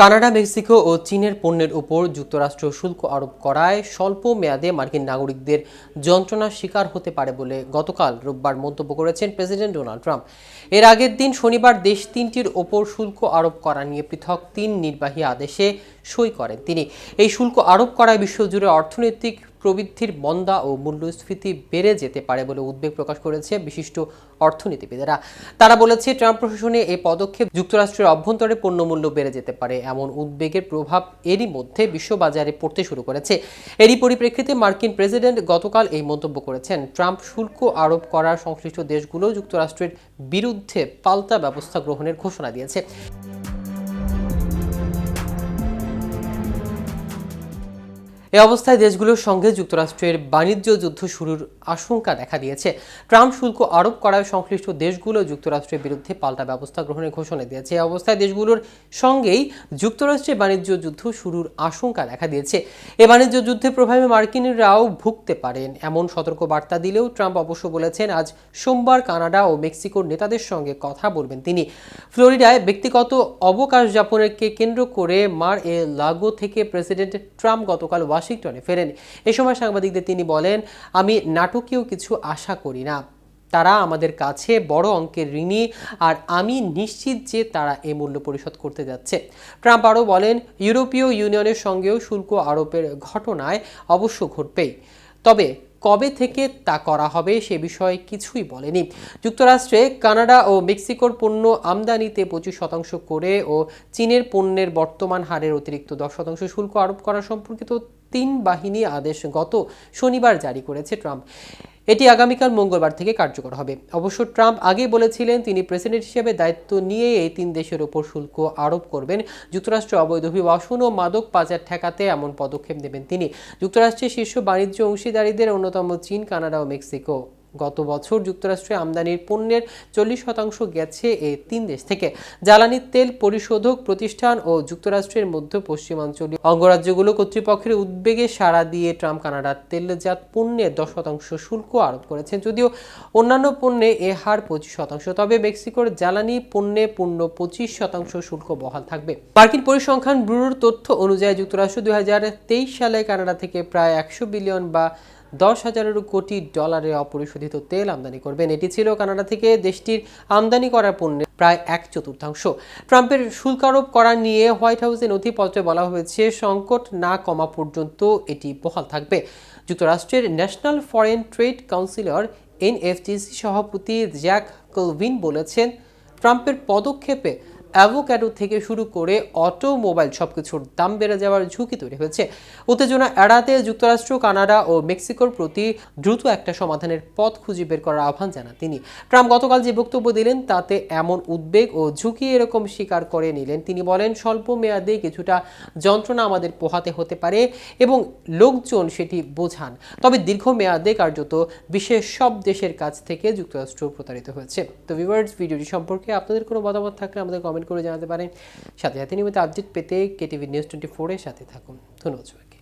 Canada, Mexico ও চীনের পণ্যের উপর যুক্তরাষ্ট্র শুল্ক আরোপ করায় স্বল্প মেয়াদে মার্কিন নাগরিকদের যন্ত্রণার শিকার হতে পারে বলে গতকাল রোববার মন্তব্য করেছেন প্রেসিডেন্ট ডোনাল্ড ট্রাম্প। এর আগের দিন শনিবার দেশ তিনটির ওপর শুল্ক আরোপ করা নিয়ে পৃথক তিন নির্বাহী আদেশে সই করেন তিনি। এই শুল্ক আরোপ করায় বিশ্বজুড়ে অর্থনৈতিক প্রবৃদ্ধির মন্দা ও মূল্যস্ফীতি বেড়ে যেতে পারে বলে উদ্বেগ প্রকাশ করেছে বিশিষ্ট অর্থনীতিবিদেরা। তারা বলেছে, ট্রাম্প প্রশাসনে এই পদক্ষেপ যুক্তরাষ্ট্রের অভ্যন্তরে পণ্যমূল্য বেড়ে যেতে পারে। এমন উদ্বেগের প্রভাব এরই মধ্যে বিশ্ববাজারে পড়তে শুরু করেছে। এরই পরিপ্রেক্ষিতে মার্কিন প্রেসিডেন্ট গতকাল এই মন্তব্য করেছেন। ট্রাম্প শুল্ক আরোপ করার সংশ্লিষ্ট দেশগুলো যুক্তরাষ্ট্রের বিরুদ্ধে পাল্টা ব্যবস্থা গ্রহণের ঘোষণা দিয়েছে। এ অবস্থায় দেশগুলোর সঙ্গে যুক্তরাষ্ট্রের বাণিজ্য যুদ্ধ শুরুর আশঙ্কা দেখা দিয়েছে। ট্রাম্প শুল্ক আরোপ করায় সংশ্লিষ্ট দেশগুলো যুক্তরাষ্ট্রের বিরুদ্ধে পাল্টা ব্যবস্থা গ্রহণের ঘোষণা দিয়েছে। এ অবস্থায় দেশগুলোর সঙ্গেই যুক্তরাষ্ট্রের বাণিজ্য যুদ্ধ শুরুর আশঙ্কা দেখা দিয়েছে। এ বাণিজ্য যুদ্ধের প্রভাবে মার্কিনরাও ভুগতে পারেন। এমন সতর্ক বার্তা দিলেও ট্রাম্প অবশ্য বলেছেন, আজ সোমবার কানাডা ও মেক্সিকোর নেতাদের সঙ্গে কথা বলবেন তিনি। ফ্লোরিডায় ব্যক্তিগত অবকাশ যাপনকে কেন্দ্র করে মার এ লাগো থেকে প্রেসিডেন্ট ট্রাম্প গতকাল ওয়াশিংটনে ফেরেন। এ সময় সাংবাদিকদের তিনি বলেন, আমি নাটকীয় কিছু আশা করি না। তারা আমাদের কাছে বড় অঙ্কের ঋণী আর আমি নিশ্চিত যে তারা এ মূল্য পরিশোধ করতে যাচ্ছে। ট্রাম্প আরও বলেন, ইউরোপীয় ইউনিয়নের সঙ্গেও শুল্ক আরোপের ঘটনায় অবশ্য ঘটবেই। তবে কবে থেকে তা করা হবে সে বিষয়ে কিছুই বলেনি। যুক্তরাষ্ট্রে কানাডা ও মেক্সিকোর পণ্য আমদানিতে পঁচিশ শতাংশ করে ও চীনের পণ্যের বর্তমান হারের অতিরিক্ত দশ শতাংশ শুল্ক আরোপ করা সম্পর্কিত তিন বাহিনী আদেশ গত শনিবার জারি করেছে ট্রাম্প। এটি আগামীকাল মঙ্গলবার থেকে কার্যকর হবে। অবশ্য ট্রাম্প আগে বলেছিলেন, তিনি প্রেসিডেন্ট হিসেবে দায়িত্ব নিয়ে এই তিন দেশের ওপর শুল্ক আরোপ করবেন। যুক্তরাষ্ট্র, অবৈধ অভিবাসন ও মাদক পাচার ঠেকাতে এমন পদক্ষেপ নেবেন তিনি। যুক্তরাষ্ট্রের শীর্ষ বাণিজ্য অংশীদারীদের অন্যতম চীন, কানাডা ও মেক্সিকো। গত বছর যুক্তরাষ্ট্রে আমদানির পণ্যের চল্লিশ শতাংশ গেছে এই তিন দেশ থেকে। জ্বালানি, তেল পরিশোধক প্রতিষ্ঠান ও যুক্তরাষ্ট্রের মধ্য পশ্চিমাঞ্চলীয় অঙ্গরাজ্যগুলো কর্তৃপক্ষের উদ্বেগে সাড়া দিয়ে ট্রাম্প কানাডার তেলজাত পণ্যের দশ শতাংশ শুল্ক আরোপ করেছেন। যদিও অন্যান্য পণ্যে এ হার পঁচিশ শতাংশ, তবে মেক্সিকোর জ্বালানি পণ্যে পূর্ণ পঁচিশ শতাংশ শুল্ক বহাল থাকবে। মার্কিন পরিসংখ্যান ব্যুরোর তথ্য অনুযায়ী যুক্তরাষ্ট্র দুই হাজার তেইশ সালে কানাডা থেকে প্রায় একশো বিলিয়ন বা দশ হাজারেরও কোটি ডলারে অপরিশোধিত তেল আমদানি করবেন। এটি ছিল কানাডা থেকে দেশটির আমদানি করা পণ্যের প্রায় এক চতুর্থাংশ। ট্রাম্পের শুল্ক আরোপ করা নিয়ে হোয়াইট হাউসের নথিপত্রে বলা হয়েছে, সংকট না কমা পর্যন্ত এটি বহাল থাকবে। যুক্তরাষ্ট্রের national foreign trade councillor NFTC সভাপতি জ্যাক কলভিন বলেছেন, ট্রাম্পের পদক্ষেপে অ্যাভোক্যাডো থেকে শুরু করে অটোমোবাইল সবকিছুর দাম বেড়ে যাওয়ার ঝুঁকি তৈরি হয়েছে। উত্তেজনা এড়াতে যুক্তরাষ্ট্র, কানাডা ও মেক্সিকোর প্রতি দ্রুত একটা সমাধানের পথ খুঁজে বের করার আহ্বান জানান তিনি। ট্রাম্প গতকাল যে বক্তব্য দিলেন, তাতে এমন উদ্বেগ ও ঝুঁকি এরকম স্বীকার করে নিলেন। তিনি বলেন, স্বল্প মেয়াদে কিছুটা যন্ত্রণা আমাদের পোহাতে হতে পারে এবং লোকজন সেটি বোঝান। তবে দীর্ঘমেয়াদে কার্যত বিশ্বের সব দেশের কাছ থেকে যুক্তরাষ্ট্র প্রতারিত হয়েছে। তো ভিউয়ার্স ভিডিওটি সম্পর্কে আপনাদের কোনো মতামত থাকলে আমাদের কমেন্ট করে জানাতে পারেন সাথে সাথে নিয়মিত আপডেট পেতে কেটিভি নিউজ টোয়েন্টি ফোরের সাথে থাকুন ধন্যবাদ।